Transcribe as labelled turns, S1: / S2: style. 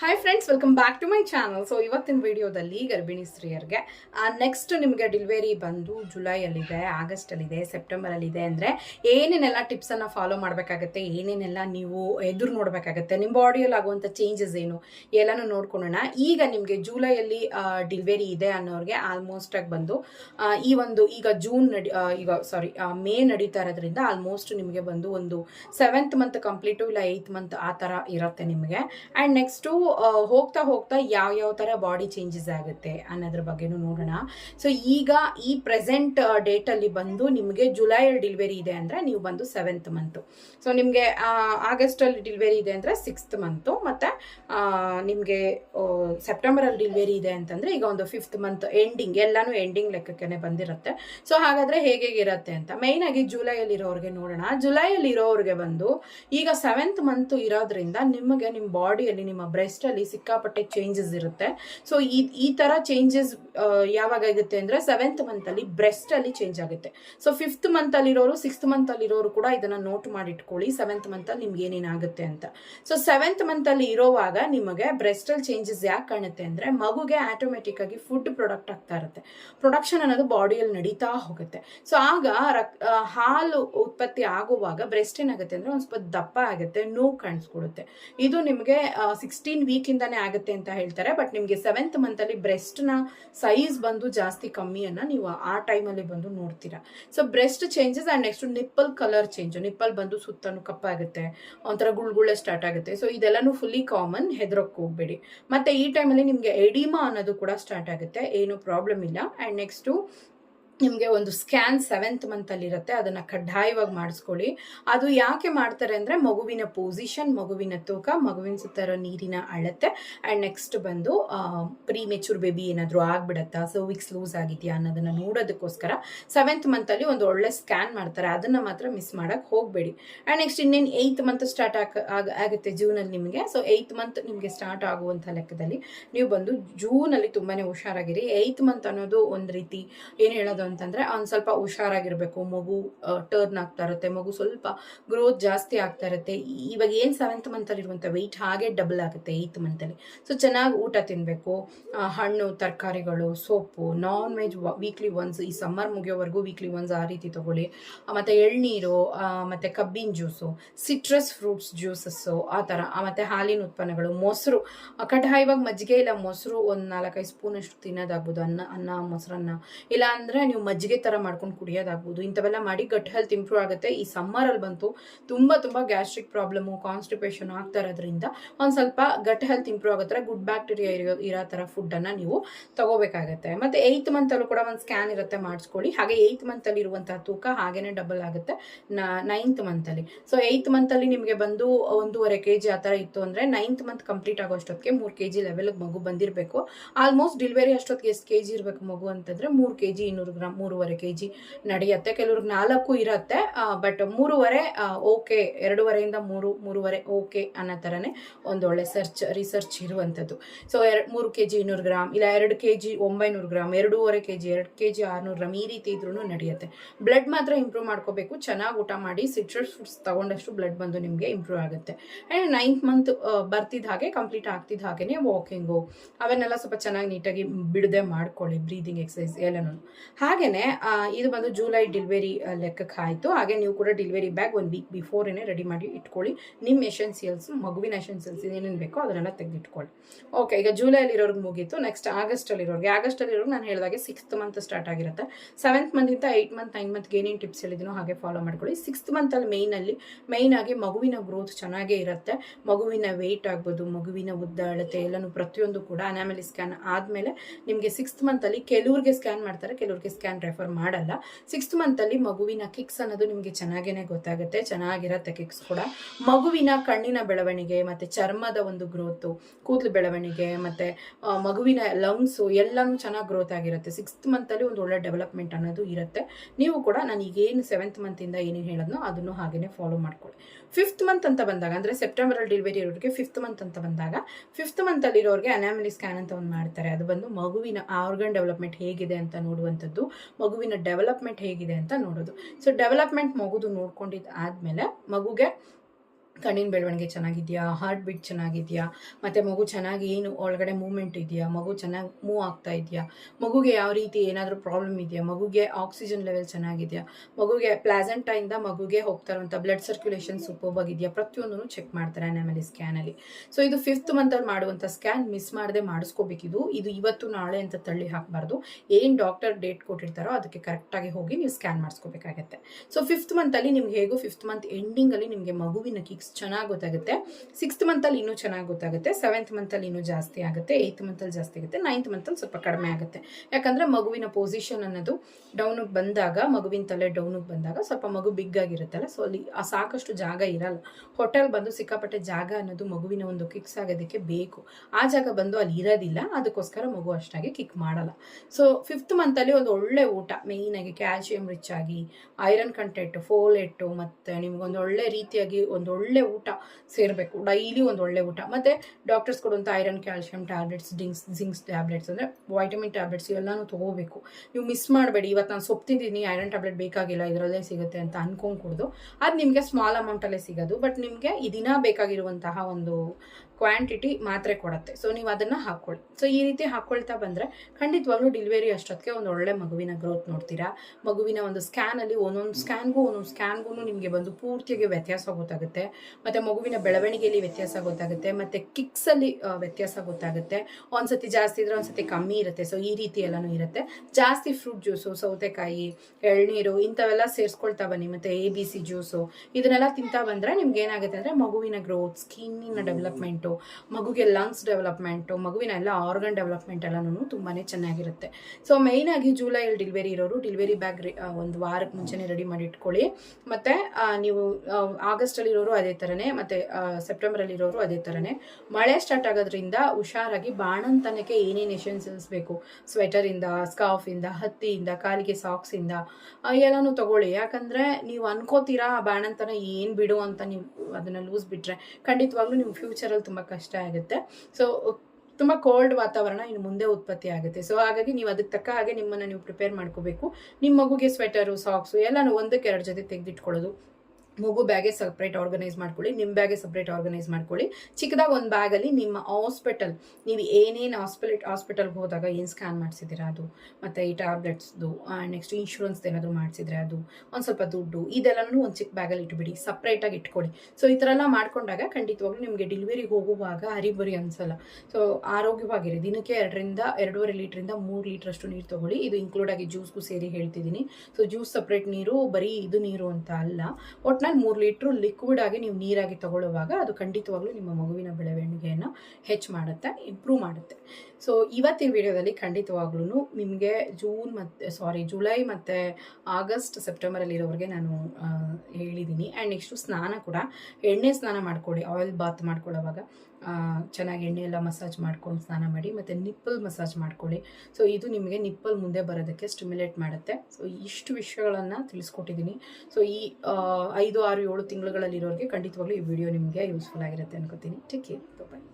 S1: Hi friends welcome back to my channel so ಇವತ್ತಿನ ವಿಡಿಯೋದಲ್ಲಿ ಗರ್ಭಿಣಿ ಸ್ತ್ರೀಯರಿಗೆ ನೆಕ್ಸ್ಟ್ ನಿಮಗೆ ಡಿಲಿವರಿ ಬಂದು ಜುಲೈಯಲ್ಲಿದೆ, ಆಗಸ್ಟಲ್ಲಿದೆ, ಸೆಪ್ಟೆಂಬರಲ್ಲಿದೆ ಅಂದರೆ ಏನೇನೆಲ್ಲ ಟಿಪ್ಸನ್ನು ಫಾಲೋ ಮಾಡಬೇಕಾಗತ್ತೆ, ಏನೇನೆಲ್ಲ ನೀವು ಎದುರು ನೋಡಬೇಕಾಗತ್ತೆ, ನಿಮ್ಮ ಬಾಡಿಯಲ್ಲಿ ಆಗುವಂಥ ಚೇಂಜಸ್ ಏನು, ಎಲ್ಲನೂ ನೋಡ್ಕೊಳ್ಳೋಣ. ಈಗ ನಿಮಗೆ ಜುಲೈಯಲ್ಲಿ ಡಿಲಿವರಿ ಇದೆ ಅನ್ನೋರಿಗೆ ಆಲ್ಮೋಸ್ಟ್ ಆಗಿ ಬಂದು ಈ ಒಂದು, ಈಗ ಜೂನ್ ನಡಿ ಈಗ ಸಾರಿ ಮೇ ನಡೀತಾ ಇರೋದ್ರಿಂದ ಆಲ್ಮೋಸ್ಟ್ ನಿಮಗೆ ಬಂದು ಒಂದು ಸೆವೆಂತ್ ಮಂತ್ ಕಂಪ್ಲೀಟು ಇಲ್ಲ ಏಯ್ತ್ ಮಂತ್ ಆ ಥರ ಇರುತ್ತೆ ನಿಮಗೆ. ಆ್ಯಂಡ್ ನೆಕ್ಸ್ಟು ಹೋಗ್ತಾ ಹೋಗ್ತಾ ಯಾವ ಯಾವ ಥರ ಬಾಡಿ ಚೇಂಜಸ್ ಆಗುತ್ತೆ ಅನ್ನೋದ್ರ ಬಗ್ಗೆನೂ ನೋಡೋಣ. ಸೊ ಈಗ ಈ ಪ್ರೆಸೆಂಟ್ ಡೇಟಲ್ಲಿ ಬಂದು ನಿಮಗೆ ಜುಲೈಯಲ್ಲಿ ಡಿಲಿವರಿ ಇದೆ ಅಂದರೆ ನೀವು ಬಂದು ಸೆವೆಂತ್ ಮಂತು ಸೊ ನಿಮಗೆ ಆಗಸ್ಟಲ್ಲಿ ಡಿಲಿವರಿ ಇದೆ ಅಂದರೆ ಸಿಕ್ಸ್ತ್ ಮಂತು ಮತ್ತು ನಿಮಗೆ ಸೆಪ್ಟೆಂಬರಲ್ಲಿ ಡಿಲಿವರಿ ಇದೆ ಅಂತಂದರೆ ಈಗ ಒಂದು ಫಿಫ್ತ್ ಮಂತ್ ಎಂಡಿಂಗ್ ಎಲ್ಲನೂ ಎಂಡಿಂಗ್ ಲೆಕ್ಕಕ್ಕೆ ಬಂದಿರುತ್ತೆ. ಸೊ ಹಾಗಾದರೆ ಹೇಗೆ ಇರುತ್ತೆ ಅಂತ ಮೇಯ್ನಾಗಿ ಆಗಿ ಜುಲೈಯಲ್ಲಿ ಇರೋರಿಗೆ ನೋಡೋಣ. ಜುಲೈಯಲ್ಲಿ ಇರೋರಿಗೆ ಬಂದು ಈಗ ಸೆವೆಂತ್ ಮಂತ್ ಇರೋದ್ರಿಂದ ನಿಮಗೆ ನಿಮ್ಮ ಬಾಡಿಯಲ್ಲಿ ನಿಮ್ಮ ಬ್ರೆಸ್ಟಲ್ಲಿ ಸಿಕ್ಕಾಪಟ್ಟೆ ಚೇಂಜಸ್ ಇರುತ್ತೆ. ಸೊ ಈ ಥರ ಚೇಂಜಸ್ ಯಾವಾಗ ಆಗುತ್ತೆ ಅಂದ್ರೆ ಸೆವೆಂತ್ ಮಂತ್ ಅಲ್ಲಿ ಬ್ರೆಸ್ಟ್ ಅಲ್ಲಿ ಚೇಂಜ್ ಆಗುತ್ತೆ. ಸೊ ಫಿಫ್ತ್ ಮಂತಲ್ಲಿರೋರು ಸಿಕ್ಸ್ತ್ ಮಂತಲ್ಲಿರೋರು ಕೂಡ ಇದನ್ನ ನೋಟ್ ಮಾಡಿ ಇಟ್ಕೊಳ್ಳಿ ಸೆವೆಂತ್ ಮಂತಲ್ಲಿ ನಿಮ್ಗೆ ಏನೇನಾಗುತ್ತೆ ಅಂತ. ಸೊ ಸೆವೆಂತ್ ಮಂತಲ್ಲಿ ಇರೋವಾಗ ನಿಮಗೆ ಬ್ರೆಸ್ಟ್ ಅಲ್ಲಿ ಚೇಂಜಸ್ ಯಾಕೆ ಕಾಣುತ್ತೆ ಅಂದ್ರೆ ಮಗುಗೆ ಆಟೋಮೆಟಿಕ್ ಆಗಿ ಫುಡ್ ಪ್ರೊಡಕ್ಟ್ ಆಗ್ತಾ ಇರುತ್ತೆ. ಪ್ರೊಡಕ್ಷನ್ ಅನ್ನೋದು ಬಾಡಿಯಲ್ಲಿ ನಡೀತಾ ಹೋಗುತ್ತೆ. ಸೊ ಆಗ ಹಾಲು ಉತ್ಪತ್ತಿ ಆಗುವಾಗ ಬ್ರೆಸ್ಟ್ ಏನಾಗುತ್ತೆ ಅಂದ್ರೆ ಒಂದ್ ಸ್ವಲ್ಪ ದಪ್ಪ ಆಗುತ್ತೆ, ನೋವು ಕಾಣಿಸ್ಕೊಡುತ್ತೆ. ಇದು ನಿಮಗೆ ಸಿಕ್ಸ್ಟೀನ್ ವೀಕಿಂದಾನೇ ಆಗುತ್ತೆ ಅಂತ ಹೇಳ್ತಾರೆ. ಬಟ್ ನಿಮಗೆ ಸೆವೆಂತ್ ಮಂತಲ್ಲಿ ಬ್ರೆಸ್ಟ್ನ ಸೈಜ್ ಬಂದು ಜಾಸ್ತಿ ಕಮ್ಮಿಯನ್ನು ನೀವು ಆ ಟೈಮಲ್ಲಿ ಬಂದು ನೋಡ್ತೀರಾ. So breast changes and next nipple colour change nipple ಬಂದು ಸುತ್ತಲೂ ಕಪ್ಪಾಗುತ್ತೆ. ಒಂಥರ ಗುಳ್ಗುಳೆ ಸ್ಟಾರ್ಟ್ ಆಗುತ್ತೆ. ಸೊ ಇದೆಲ್ಲಾನು ಫುಲ್ಲಿ ಕಾಮನ್ ಹೆದ್ರಕ್ ಹೋಗ್ಬೇಡಿ. ಮತ್ತೆ ಈ ಟೈಮಲ್ಲಿ ನಿಮಗೆ ಎಡಿಮಾ ಅನ್ನೋದು ಕೂಡ ಸ್ಟಾರ್ಟ್ ಆಗುತ್ತೆ. ಏನು ಪ್ರಾಬ್ಲಮ್ ಇಲ್ಲ. ಆ್ಯಂಡ್ ನೆಕ್ಸ್ಟು ನಿಮಗೆ ಒಂದು ಸ್ಕ್ಯಾನ್ ಸೆವೆಂತ್ ಮಂತಲ್ಲಿ ಇರುತ್ತೆ, ಅದನ್ನು ಕಡ್ಡಾಯವಾಗಿ ಮಾಡಿಸ್ಕೊಳ್ಳಿ. ಅದು ಯಾಕೆ ಮಾಡ್ತಾರೆ ಅಂದರೆ ಮಗುವಿನ ಪೊಸಿಷನ್ ಮಗುವಿನ ತೂಕ, ಮಗುವಿನ ಸುತ್ತ ಇರೋ ನೀರಿನ ಅಳತೆ ಆ್ಯಂಡ್ ನೆಕ್ಸ್ಟ್ ಬಂದು ಪ್ರೀ ಮೆಚೂರ್ ಬೇಬಿ ಏನಾದರೂ ಆಗ್ಬಿಡತ್ತಾ? ಸರ್ವಿಕ್ಸ್ ಲೂಸ್ ಆಗಿದೆಯಾ ಅನ್ನೋದನ್ನು ನೋಡೋದಕ್ಕೋಸ್ಕರ ಸೆವೆಂತ್ ಮಂತಲ್ಲಿ ಒಂದು ಒಳ್ಳೆ ಸ್ಕ್ಯಾನ್ ಮಾಡ್ತಾರೆ. ಅದನ್ನು ಮಾತ್ರ ಮಿಸ್ ಮಾಡೋಕ್ಕೆ ಹೋಗಬೇಡಿ. ಆ್ಯಂಡ್ ನೆಕ್ಸ್ಟ್ ಇನ್ನೇನು ಏಯ್ತ್ ಮಂತ್ ಸ್ಟಾರ್ಟ್ ಆಗ- ಆಗುತ್ತೆ ಜೂನಲ್ಲಿ ನಿಮಗೆ. ಸೊ ಏಯ್ತ್ ಮಂತ್ ನಿಮಗೆ ಸ್ಟಾರ್ಟ್ ಆಗುವಂಥ ಲೆಕ್ಕದಲ್ಲಿ ನೀವು ಬಂದು ಜೂನಲ್ಲಿ ತುಂಬಾ ಹುಷಾರಾಗಿರಿ. ಏಯ್ತ್ ಮಂತ್ ಅನ್ನೋದು ಒಂದು ರೀತಿ ಏನು ಹೇಳೋದು ಅಂತಂದರೆ ಒಂದು ಸ್ವಲ್ಪ ಹುಷಾರಾಗಿರಬೇಕು. ಮಗು ಟರ್ನ್ ಆಗ್ತಾ ಇರುತ್ತೆ. ಮಗು ಸ್ವಲ್ಪ ಗ್ರೋತ್ ಜಾಸ್ತಿ ಆಗ್ತಾ ಇರುತ್ತೆ. ಇವಾಗ ಏನ್ ಸೆವೆಂತ್ ಮಂತಲ್ಲಿ ಇರುವಂಥ ವೆಯ್ಟ್ ಹಾಗೆ ಡಬಲ್ ಆಗುತ್ತೆ ಏಯ್ತ್ ಮಂತಲ್ಲಿ ಸೊ ಚೆನ್ನಾಗಿ ಊಟ ತಿನ್ನಬೇಕು ಹಣ್ಣು, ತರಕಾರಿಗಳು ಸೊಪ್ಪು ನಾನ್ ವೆಜ್ ವೀಕ್ಲಿ ಒನ್ಸ್ ಈ ಸಮ್ಮರ್ ಮುಗಿಯೋವರೆಗೂ ವೀಕ್ಲಿ ಒನ್ಸ್ ಆ ರೀತಿ ತಗೊಳ್ಳಿ. ಮತ್ತೆ ಎಳ್ನೀರು ಮತ್ತೆ ಕಬ್ಬಿನ ಜ್ಯೂಸು ಸಿಟ್ರಸ್ ಫ್ರೂಟ್ಸ್ ಜ್ಯೂಸಸ್ಸು ಆ ಥರ. ಮತ್ತೆ ಹಾಲಿನ ಉತ್ಪನ್ನಗಳು. ಮೊಸರು ಕಡ್ಡಾಯವಾಗಿ ಮಜ್ಜಿಗೆ ಇಲ್ಲ, ಮೊಸರು ಒಂದು ನಾಲ್ಕೈದು ಸ್ಪೂನ್ ಅಷ್ಟು ತಿನ್ನೋದಾಗ್ಬೋದು. ಅನ್ನ ಅನ್ನ, ಮೊಸರನ್ನ. ಇಲ್ಲ ಅಂದ್ರೆ ನೀವು ಮಜ್ಜಿಗೆ ಥರ ಮಾಡ್ಕೊಂಡು ಕುಡಿಯೋದಾಗ್ಬೋದು. ಇಂಥವೆಲ್ಲ ಮಾಡಿ ಗಟ್ ಹೆಲ್ತ್ ಇಂಪ್ರೂವ್ ಆಗುತ್ತೆ. ಈ ಸಮ್ಮರಲ್ಲಿ ಬಂತು. ತುಂಬ ತುಂಬ ಗ್ಯಾಸ್ಟ್ರಿಕ್ ಪ್ರಾಬ್ಲಮ್ಮು ಕಾನ್ಸ್ಟಿಪೇಷನ್ ಆಗ್ತಾ ಇರೋದ್ರಿಂದ ಒಂದು ಸ್ವಲ್ಪ ಗಟ್ ಹೆಲ್ತ್ ಇಂಪ್ರೂವ್ ಆಗೋ ಥರ ಗುಡ್ ಬ್ಯಾಕ್ಟೀರಿಯಾ ಇರೋ ಇರೋ ಥರ ಫುಡ್ಡನ್ನು ನೀವು ತಗೋಬೇಕಾಗತ್ತೆ. ಮತ್ತು ಏಯ್ತ್ ಮಂತಲ್ಲೂ ಕೂಡ ಒಂದು ಸ್ಕ್ಯಾನ್ ಇರುತ್ತೆ ಮಾಡಿಸ್ಕೊಳ್ಳಿ. ಹಾಗೆ ಏಯ್ತ್ ಮಂತಲ್ಲಿ ಇರುವಂತಹ ತೂಕ ಹಾಗೇನೆ ಡಬಲ್ ಆಗುತ್ತೆ ನೈನ್ತ್ ಮಂತಲ್ಲಿ ಸೊ ಏಯ್ತ್ ಮಂತಲ್ಲಿ ನಿಮಗೆ ಬಂದು ಒಂದೂವರೆ ಕೆ ಜಿ ಆ ಥರ ಇತ್ತು ಅಂದರೆ ನೈನ್ತ್ ಮಂತ್ ಕಂಪ್ಲೀಟ್ ಆಗೋ ಅಷ್ಟೊತ್ತಿಗೆ ಮೂರು ಕೆ ಜಿ ಲೆವೆಲ್ಗೆ ಮಗು ಬಂದಿರಬೇಕು. ಆಲ್ಮೋಸ್ಟ್ ಡೆಲಿವರಿ ಅಷ್ಟೊತ್ತಿಗೆ ಎಷ್ಟು ಕೆ ಜಿ ಇರಬೇಕು ಮಗು ಅಂತಂದರೆ ಮೂರು ಕೆ ಜಿ ಇನ್ನೂರು ಗ್ರಾಮ್ ಮೂರುವರೆ ಕೆ ಜಿ ನಡೆಯುತ್ತೆ. ಕೆಲವ್ರಿಗೆ ನಾಲ್ಕು ಇರುತ್ತೆ ಬಟ್ ಮೂರುವರೆ ಓಕೆ ಎರಡೂವರೆಯಿಂದ ಮೂರು, ಮೂರುವರೆ ಓಕೆ ಅನ್ನೋ ಥರನೇ ಒಂದು ಒಳ್ಳೆ ಸರ್ಚ್ ರಿಸರ್ಚ್ ಇರುವಂಥದ್ದು. ಸೊ ಎರಡು, ಮೂರು ಕೆ ಜಿ ಇನ್ನೂರು ಗ್ರಾಮ್ ಇಲ್ಲ ಎರಡು ಕೆ ಜಿ ಒಂಬೈನೂರು ಗ್ರಾಮ್, ಎರಡೂವರೆ ಕೆ ಜಿ ಎರಡು ಕೆ ಜಿ ಆರುನೂರು ಗ್ರಾಮ್ ಈ ರೀತಿ ಇದ್ರೂ ನಡೆಯುತ್ತೆ. ಬ್ಲಡ್ ಮಾತ್ರ ಇಂಪ್ರೂವ್ ಮಾಡ್ಕೋಬೇಕು, ಚೆನ್ನಾಗಿ ಊಟ ಮಾಡಿ ಸಿಟ್ರಸ್ ಫುಡ್ಸ್ ತಗೊಂಡಷ್ಟು ಬ್ಲಡ್ ಬಂದು ನಿಮಗೆ ಇಂಪ್ರೂವ್ ಆಗುತ್ತೆ. ಆ್ಯಂಡ್ ನೈನ್ತ್ ಮಂತ್ ಬರ್ತಿದ್ದ ಹಾಗೆ ಕಂಪ್ಲೀಟ್ ಆಗ್ತಿದ್ದ ಹಾಗೆಯೇ ವಾಕಿಂಗು ಅವನ್ನೆಲ್ಲ ಸ್ವಲ್ಪ ಚೆನ್ನಾಗಿ ನೀಟಾಗಿ ಬಿಡದೆ ಮಾಡ್ಕೊಳ್ಳಿ ಬ್ರೀದಿಂಗ್ ಎಕ್ಸಸೈಸ್ ಎಲ್ಲನೂ ಹಾಗೆಯೇ ಇದು ಬಂದು ಜುಲೈ ಡೆಲಿವರಿ ಲೆಕ್ಕಕ್ಕೆ ಆಯಿತು. ಹಾಗೆ ನೀವು ಕೂಡ ಡಿಲಿವರಿ ಬ್ಯಾಗ್ ಒಂದು ವೀಕ್ ಬಿಫೋರೇನೆ ರೆಡಿ ಮಾಡಿ ಇಟ್ಕೊಳ್ಳಿ. ನಿಮ್ಮ ಎಸೆನ್ಸಿಯಲ್ಸ್ ಮಗುವಿನ ಎಷೆನ್ಸಿಯಲ್ಸ್ ಏನೇನು ಬೇಕೋ ಅದನ್ನೆಲ್ಲ ತೆಗೆದಿಟ್ಕೊಳ್ಳಿ. ಓಕೆ ಈಗ ಜುಲೈಲಿ ಇರೋರಿಗೆ ಮುಗೀತು. ನೆಕ್ಸ್ಟ್ ಆಗಸ್ಟಲ್ಲಿ ಇರೋರಿಗೆ. ಆಗಸ್ಟಲ್ಲಿ ಇರೋರು ನಾನು ಹೇಳಿದಾಗೆ ಸಿಕ್ಸ್ತ್ ಮಂತ್ ಸ್ಟಾರ್ಟ್ ಆಗಿರುತ್ತೆ. ಸೆವೆಂತ್ ಮಂತಿಂದ ಏಯ್ಟ್ ಮಂತ್ ನೈನ್ ಮಂತ್ಗೆ ಏನೇನು ಟಿಪ್ಸ್ ಹೇಳಿದಿನೋ ಹಾಗೆ ಫಾಲೋ ಮಾಡ್ಕೊಳ್ಳಿ. ಸಿಕ್ಸ್ತ್ ಮಂತಲ್ಲಿ ಮೇಯ್ನಲ್ಲಿ ಮೇಯ್ನ್ ಆಗಿ ಮಗುವಿನ ಗ್ರೋತ್ ಚೆನ್ನಾಗೇ ಇರುತ್ತೆ. ಮಗುವಿನ ವೆಯ್ಟ್ ಆಗ್ಬೋದು, ಮಗುವಿನ ಉದ್ದ ಅಳತೆ ಎಲ್ಲನೂ ಪ್ರತಿಯೊಂದು ಕೂಡ ಅನಾಮಲಿ ಸ್ಕ್ಯಾನ್ ಆದಮೇಲೆ ನಿಮಗೆ ಸಿಕ್ಸ್ತ್ ಮಂತಲ್ಲಿ ಕೆಲವ್ರಿಗೆ ಸ್ಕ್ಯಾನ್ ಮಾಡ್ತಾರೆ. ಕೆಲವ್ರಿಗೆ ಸ್ಕ್ಯಾನ್ ರೆಫರ್ ಮಾಡಲ್ಲ. ಸಿಕ್ಸ್ತ್ ಮಂತಲ್ಲಿ ಮಗುವಿನ ಕಿಕ್ಸ್ ಅನ್ನೋದು ನಿಮಗೆ ಚೆನ್ನಾಗೇನೆ ಗೊತ್ತಾಗುತ್ತೆ. ಚೆನ್ನಾಗಿರತ್ತೆ ಕಿಕ್ಸ್ ಕೂಡ. ಮಗುವಿನ ಕಣ್ಣಿನ ಬೆಳವಣಿಗೆ, ಮತ್ತು ಚರ್ಮದ ಒಂದು ಗ್ರೋತು ಕೂದಲು ಬೆಳವಣಿಗೆ, ಮತ್ತು ಮಗುವಿನ ಲಂಗ್ಸು ಎಲ್ಲನೂ ಚೆನ್ನಾಗಿ ಗ್ರೋತ್ ಆಗಿರುತ್ತೆ. ಸಿಕ್ಸ್ತ್ ಮಂತಲ್ಲಿ ಒಂದು ಒಳ್ಳೆ ಡೆವಲಪ್ಮೆಂಟ್ ಅನ್ನೋದು ಇರುತ್ತೆ. ನೀವು ಕೂಡ ನಾನು ಈಗೇನು ಸೆವೆಂತ್ ಮಂತಿಂದ ಏನೇನು ಹೇಳೋದ್ನೋ ಅದನ್ನು ಹಾಗೆಯೇ ಫಾಲೋ ಮಾಡ್ಕೊಳ್ಳಿ. ಫಿಫ್ತ್ ಮಂತ್ ಅಂತ ಬಂದಾಗ, ಅಂದರೆ ಸೆಪ್ಟೆಂಬರಲ್ಲಿ ಡೆಲಿವರಿ ಇರೋರಿಗೆ ಫಿಫ್ತ್ ಮಂತ್ ಅಂತ ಬಂದಾಗ ಫಿಫ್ತ್ ಮಂತಲ್ಲಿರೋರಿಗೆ ಅನಾಮಲಿ ಸ್ಕ್ಯಾನ್ ಅಂತ ಒಂದು ಮಾಡ್ತಾರೆ. ಅದು ಬಂದು ಮಗುವಿನ ಆರ್ಗನ್ ಡೆವಲಪ್ಮೆಂಟ್ ಹೇಗಿದೆ ಅಂತ ನೋಡುವಂಥದ್ದು. ಮಗುವಿನ ಡೆವಲಪ್ಮೆಂಟ್ ಹೇಗಿದೆ ಅಂತ ನೋಡೋದು. ಸೊ ಡೆವಲಪ್ಮೆಂಟ್ ಮಗುದು ನೋಡ್ಕೊಂಡಿದ್ದು ಆದಮೇಲೆ ಮಗುಗೆ ಕಣ್ಣಿನ ಬೆಳವಣಿಗೆ ಚೆನ್ನಾಗಿದೆಯಾ? ಹಾರ್ಟ್ ಬೀಟ್ ಚೆನ್ನಾಗಿದೆಯಾ? ಮತ್ತು ಮಗು ಚೆನ್ನಾಗಿ ಏನು ಒಳಗಡೆ ಮೂವ್ಮೆಂಟ್ ಇದೆಯಾ? ಮಗು ಚೆನ್ನಾಗಿ ಮೂವ್ ಆಗ್ತಾ ಇದೆಯಾ? ಮಗುಗೆ ಯಾವ ರೀತಿ ಏನಾದರೂ ಪ್ರಾಬ್ಲಮ್ ಇದೆಯಾ? ಮಗುಗೆ ಆಕ್ಸಿಜನ್ ಲೆವೆಲ್ ಚೆನ್ನಾಗಿದೆಯಾ? ಮಗುಗೆ ಪ್ಲಾಸೆಂಟಾಯಿಂದ ಮಗುಗೆ ಹೋಗ್ತಾ ಇರುವಂಥ ಬ್ಲಡ್ ಸರ್ಕ್ಯುಲೇಷನ್ ಆಗಿದೆಯಾ ಪ್ರತಿಯೊಂದನ್ನು ಚೆಕ್ ಮಾಡ್ತಾರೆ ಆಮೇಲೆ ಸ್ಕ್ಯಾನಲ್ಲಿ ಸೊ ಇದು ಫಿಫ್ತ್ ಮಂತಲ್ಲಿ ಮಾಡುವಂಥ ಸ್ಕ್ಯಾನ್ ಮಿಸ್ ಮಾಡದೆ ಮಾಡಿಸ್ಕೋಬೇಕಿದು ಇದು. ಇವತ್ತು ನಾಳೆ ಅಂತ ತಳ್ಳಿ ಹಾಕಬಾರ್ದು. ಏನು ಡಾಕ್ಟರ್ ಡೇಟ್ ಕೊಟ್ಟಿರ್ತಾರೋ ಅದಕ್ಕೆ ಕರೆಕ್ಟಾಗಿ ಹೋಗಿ ನೀವು ಸ್ಕ್ಯಾನ್ ಮಾಡಿಸ್ಕೋಬೇಕಾಗತ್ತೆ. ಸೊ ಫಿಫ್ತ್ ಮಂತಲ್ಲಿ ನಿಮ್ಗೆ ಹೇಗೂ ಫಿಫ್ತ್ ಮಂತ್ ಎಂಡಿಂಗಲ್ಲಿ ನಿಮಗೆ ಮಗುವಿನ ಕಿಕ್ಸ್ ಚೆನ್ನಾಗಿ ಗೊತ್ತಾಗುತ್ತೆ. ಸಿಕ್ಸ್ತ್ ಮಂತಲ್ಲಿ ಇನ್ನೂ ಚೆನ್ನಾಗಿ ಗೊತ್ತಾಗುತ್ತೆ. ಸೆವೆಂತ್ ಮಂತಲ್ಲಿ ಇನ್ನೂ ಜಾಸ್ತಿ ಆಗುತ್ತೆ. ಏಯ್ತ್ ಮಂತಲ್ಲಿ ಜಾಸ್ತಿ ಆಗುತ್ತೆ. ನೈನ್ತ್ ಮಂತಲ್ಲಿ ಸ್ವಲ್ಪ ಕಡಿಮೆ ಆಗುತ್ತೆ. ಯಾಕಂದರೆ ಮಗುವಿನ ಪೊಸಿಷನ್ ಅನ್ನೋದು ಡೌನಿಗೆ ಬಂದಾಗ, ಮಗುವಿನ ತಲೆ ಡೌನಿಗೆ ಬಂದಾಗ ಸ್ವಲ್ಪ ಮಗು ಬಿಗ್ ಆಗಿರುತ್ತಲ್ಲ ಸೊ ಅಲ್ಲಿ ಆ ಸಾಕಷ್ಟು ಜಾಗ ಇರಲ್ಲ. ಹೋಟೆಲ್ ಬಂದು ಸಿಕ್ಕಾಪಟ್ಟೆ ಜಾಗ ಅನ್ನೋದು ಮಗುವಿನ ಒಂದು ಕಿಕ್ಸ್ ಆಗೋದಕ್ಕೆ ಬೇಕು. ಆ ಜಾಗ ಬಂದು ಅಲ್ಲಿ ಇರೋದಿಲ್ಲ. ಅದಕ್ಕೋಸ್ಕರ ಮಗು ಅಷ್ಟಾಗಿ ಕಿಕ್ ಮಾಡಲ್ಲ. ಸೊ ಫಿಫ್ತ್ ಮಂತಲ್ಲಿ ಒಂದು ಒಳ್ಳೆ ಊಟ ಮೇಯ್ನಾಗಿ ಕ್ಯಾಲ್ಶಿಯಂ ರಿಚ್ ಆಗಿ ಐರನ್ ಕಂಟೆಂಟ್ ಫೋಲೆಟ್ಟು ಮತ್ತು ನಿಮ್ಗೊಂದು ಒಳ್ಳೆ ರೀತಿಯಾಗಿ, ಒಂದು ಒಳ್ಳೆ ಊಟ ಸೇರಬೇಕು ಡೈಲಿ ಒಂದು ಒಳ್ಳೆ ಊಟ. ಮತ್ತು ಡಾಕ್ಟರ್ಸ್ ಕೊಡುವಂಥ ಐರನ್ ಕ್ಯಾಲ್ಶಿಯಂ ಟ್ಯಾಬ್ಲೆಟ್ಸ್ ಡಿಂಕ್ಸ್ ಜಿಂಕ್ಸ್ ಟ್ಯಾಬ್ಲೆಟ್ಸ್ ಅಂದರೆ ವೈಟಮಿನ್ ಟ್ಯಾಬ್ಲೆಟ್ಸ್ ಇವೆಲ್ಲನೂ ತೊಗೋಬೇಕು. ನೀವು ಮಿಸ್ ಮಾಡಬೇಡಿ, ಇವತ್ತು ನಾನು ಸೊಪ್ಪು ತಿಂದಿದ್ದೀನಿ ಐರನ್ ಟ್ಯಾಬ್ಲೆಟ್ ಬೇಕಾಗಿಲ್ಲ, ಇದರಲ್ಲೇ ಸಿಗುತ್ತೆ ಅಂತ ಅನ್ಕೊಂಡು ಕುಡ್ದು, ಅದು ನಿಮಗೆ ಸ್ಮಾಲ್ ಅಮೌಂಟಲ್ಲೇ ಸಿಗೋದು ಬಟ್ ನಿಮಗೆ ಈ ದಿನ ಬೇಕಾಗಿರುವಂತಹ ಒಂದು ಕ್ವಾಂಟಿಟಿ ಮಾತ್ರೆ ಕೊಡುತ್ತೆ. ಸೊ ನೀವು ಅದನ್ನು ಹಾಕ್ಕೊಳ್ಳಿ. ಸೊ ಈ ರೀತಿ ಹಾಕ್ಕೊಳ್ತಾ ಬಂದರೆ ಖಂಡಿತವಾಗ್ಲೂ ಡಿಲಿವರಿ ಅಷ್ಟೊತ್ತಿಗೆ ಒಂದು ಒಳ್ಳೆ ಮಗುವಿನ ಗ್ರೋತ್ ನೋಡ್ತೀರಾ. ಮಗುವಿನ ಒಂದು ಸ್ಕ್ಯಾನಲ್ಲಿ ಒಂದೊಂದು ಸ್ಕ್ಯಾನ್ಗೂ ಒಂದೊಂದು ಸ್ಕ್ಯಾನ್ಗೂ ನಿಮಗೆ ಬಂದು ಪೂರ್ತಿಯಾಗಿ ವ್ಯತ್ಯಾಸ ಗೊತ್ತಾಗುತ್ತೆ. ಮತ್ತು ಮಗುವಿನ ಬೆಳವಣಿಗೆಯಲ್ಲಿ ವ್ಯತ್ಯಾಸ ಗೊತ್ತಾಗುತ್ತೆ, ಮತ್ತು ಕಿಕ್ಸಲ್ಲಿ ವ್ಯತ್ಯಾಸ ಗೊತ್ತಾಗುತ್ತೆ. ಒಂದ್ಸತಿ ಜಾಸ್ತಿ ಇದ್ರೆ ಒಂದ್ಸತಿ ಕಮ್ಮಿ ಇರುತ್ತೆ. ಸೊ ಈ ರೀತಿ ಎಲ್ಲನೂ ಇರುತ್ತೆ. ಜಾಸ್ತಿ ಫ್ರೂಟ್ ಜ್ಯೂಸು ಸೌತೆಕಾಯಿ, ಎಳ್ನೀರು ಇಂಥವೆಲ್ಲ ಸೇರಿಸ್ಕೊಳ್ತಾ ಬನ್ನಿ. ಮತ್ತೆ ಎ ಬಿ ಸಿ ಜ್ಯೂಸು ಇದನ್ನೆಲ್ಲ ತಿಂತಾ ಬಂದರೆ ನಿಮ್ಗೆ ಏನಾಗುತ್ತೆ ಅಂದರೆ ಮಗುವಿನ ಗ್ರೋತ್ ಸ್ಕಿನ್ನಿನ ಡೆವಲಪ್ಮೆಂಟು ಮಗುಗೆ ಲಂಗ್ಸ್ ಡೆವಲಪ್ಮೆಂಟು ಮಗುವಿನ ಎಲ್ಲ ಆರ್ಗನ್ ಡೆವಲಪ್ಮೆಂಟ್ ಎಲ್ಲನೂ ತುಂಬಾ ಚೆನ್ನಾಗಿರುತ್ತೆ. ಸೊ ಆಗಿ ಜುಲೈಯಲ್ಲಿ ಡಿಲಿವರಿ ಇರೋರು ಡಿಲಿವರಿ ಬ್ಯಾಗ್ ಒಂದು ವಾರಕ್ಕೆ ಮುಂಚೆನೇ ರೆಡಿ ಮಾಡಿ ಇಟ್ಕೊಳ್ಳಿ. ಮತ್ತು ನೀವು ಆಗಸ್ಟಲ್ಲಿ ಇರೋರು ಅದೇ ಥರನೇ ಮತ್ತು ಸೆಪ್ಟೆಂಬರಲ್ಲಿ ಇರೋರು ಅದೇ ಥರನೇ ಮಳೆ ಸ್ಟಾರ್ಟ್ ಆಗೋದ್ರಿಂದ ಹುಷಾರಾಗಿ ಬಾಣಂತನಕ್ಕೆ ಏನೇನು ಎಸೆನ್ಸಿಯಲ್ಸ್ ಬೇಕು? ಸ್ವೆಟರಿಂದ ಸ್ಕಾಫಿಂದ ಹತ್ತಿಯಿಂದ, ಕಾಲಿಗೆ ಸಾಕ್ಸಿಂದ ಎಲ್ಲನೂ ತಗೊಳ್ಳಿ. ಯಾಕಂದರೆ ನೀವು ಅನ್ಕೋತೀರಾ ಬಾಣಂತನ ಏನು ಬಿಡು ಅಂತ ನೀವು ಅದನ್ನು ಲೂಸ್ ಬಿಟ್ಟರೆ ಖಂಡಿತವಾಗ್ಲೂ ನಿಮ್ಮ ಫ್ಯೂಚರಲ್ಲಿ ತುಂಬ ಕಷ್ಟ ಆಗುತ್ತೆ. ಸೊ ತುಂಬ ಕೋಲ್ಡ್ ವಾತಾವರಣ ಇನ್ನು ಮುಂದೆ ಉತ್ಪತ್ತಿ ಆಗುತ್ತೆ. ಸೊ ಹಾಗಾಗಿ ನೀವು ಅದಕ್ಕೆ ತಕ್ಕ ಹಾಗೆ ನಿಮ್ಮನ್ನು ನೀವು ಪ್ರಿಪೇರ್ ಮಾಡ್ಕೋಬೇಕು. ನಿಮ್ಮ ಮಗುಗೆ ಸ್ವೆಟರು ಸಾಕ್ಸು ಎಲ್ಲನೂ ಒಂದಕ್ಕೆ ಎರಡು ಜೊತೆ ತೆಗೆದಿಟ್ಕೊಳ್ಳೋದು. ಮಗು ಬ್ಯಾಗೆ ಸಪ್ರೇಟ್ ಆರ್ಗನೈಸ್ ಮಾಡ್ಕೊಳ್ಳಿ ನಿಮ್ಮ ಬ್ಯಾಗೆ ಸಪ್ರೇಟ್ ಆರ್ಗನೈಸ್ ಮಾಡ್ಕೊಳ್ಳಿ. ಚಿಕ್ಕದಾಗ ಒಂದು ಬ್ಯಾಗಲ್ಲಿ ನಿಮ್ಮ ಹಾಸ್ಪಿಟಲ್ ನೀವು ಏನೇನು ಹಾಸ್ಪಿಟಲ್ ಹಾಸ್ಪಿಟಲ್ಗೆ ಹೋದಾಗ ಏನು ಸ್ಕ್ಯಾನ್ ಮಾಡಿಸಿದ್ದೀರಾ ಅದು? ಮತ್ತು ಈ ಟ್ಯಾಬ್ಲೆಟ್ಸ್ದು ನೆಕ್ಸ್ಟ್ ಇನ್ಶೂರೆನ್ಸ್ ಏನಾದರೂ ಮಾಡಿಸಿದ್ರೆ ಅದು? ಒಂದು ಸ್ವಲ್ಪ ದುಡ್ಡು, ಇದೆಲ್ಲನೂ ಒಂದು ಚಿಕ್ಕ ಬ್ಯಾಗಲ್ಲಿ ಇಟ್ಬಿಡಿ ಸಪ್ರೇಟಾಗಿ ಇಟ್ಕೊಳ್ಳಿ ಸೊ ಈ ಥರ ಎಲ್ಲ ಮಾಡ್ಕೊಂಡಾಗ ಖಂಡಿತವಾಗ್ಲೂ ನಿಮಗೆ ಡೆಲಿವರಿಗೆ ಹೋಗುವಾಗ ಹರಿಬರಿ ಅನ್ಸಲ್ಲ. ಸೊ ಆರೋಗ್ಯವಾಗಿರಿ. ದಿನಕ್ಕೆ ಎರಡರಿಂದ, ಎರಡೂವರೆ ಲೀಟ್ರಿಂದ ಮೂರು ಲೀಟ್ರಷ್ಟು ನೀರು ತೊಗೊಳ್ಳಿ. ಇದು ಇನ್ಕ್ಲೂಡಾಗಿ ಜ್ಯೂಸ್ಗೂ ಸೇರಿ ಹೇಳ್ತಿದ್ದೀನಿ. ಸೊ ಜ್ಯೂಸ್ ಸಪ್ರೇಟ್ ನೀರು, ಬರೀ ಇದು ನೀರು ಅಂತ ಅಲ್ಲ. ಒಟ್ನಲ್ಲಿ ಮೂರು ಲೀಟ್ರು ಲಿಕ್ವಿಡ್ ಆಗಿ ನೀವು ನೀರಾಗಿ ತಗೊಳ್ಳುವಾಗ ಅದು ಖಂಡಿತವಾಗ್ಲೂ ನಿಮ್ಮ ಮಗುವಿನ ಬೆಳವಣಿಗೆಯನ್ನು ಹೆಚ್ಚು ಮಾಡುತ್ತೆ ಇಂಪ್ರೂವ್ ಮಾಡುತ್ತೆ. ಸೊ ಇವತ್ತಿನ ವಿಡಿಯೋದಲ್ಲಿ ಖಂಡಿತವಾಗ್ಲೂ ನಿಮಗೆ ಜೂನ್ ಮತ್ತು ಸಾರಿ ಜುಲೈ ಮತ್ತು ಆಗಸ್ಟ್ ಸೆಪ್ಟೆಂಬರಲ್ಲಿರೋರಿಗೆ ನಾನು ಹೇಳಿದ್ದೀನಿ ಆ್ಯಂಡ್ ನೆಕ್ಸ್ಟು ಸ್ನಾನ ಕೂಡ, ಎಣ್ಣೆ ಸ್ನಾನ ಮಾಡ್ಕೊಳ್ಳಿ ಆಯಿಲ್ ಬಾತ್ ಮಾಡ್ಕೊಳ್ಳೋವಾಗ. ಚೆನ್ನಾಗಿ ಎಣ್ಣೆ ಎಲ್ಲ ಮಸಾಜ್ ಮಾಡ್ಕೊಂಡು ಸ್ನಾನ ಮಾಡಿ, ಮತ್ತು ನಿಪ್ಪಲ್ ಮಸಾಜ್ ಮಾಡ್ಕೊಳ್ಳಿ. ಸೊ ಇದು ನಿಮಗೆ ನಿಪ್ಪಲ್ ಮುಂದೆ ಬರೋದಕ್ಕೆ ಸ್ಟಿಮ್ಯುಲೇಟ್ ಮಾಡುತ್ತೆ. ಸೊ ಇಷ್ಟು ವಿಷಯಗಳನ್ನು ತಿಳಿಸ್ಕೊಟ್ಟಿದ್ದೀನಿ. ಸೊ ಈ ಐದು, ಆರು, ಏಳು ತಿಂಗಳುಗಳಲ್ಲಿರೋರಿಗೆ ಖಂಡಿತವಾಗ್ಲೂ ಈ ವಿಡಿಯೋ ನಿಮಗೆ ಯೂಸ್ಫುಲ್ ಆಗಿರುತ್ತೆ ಅನ್ಕೋತೀನಿ. Take care bye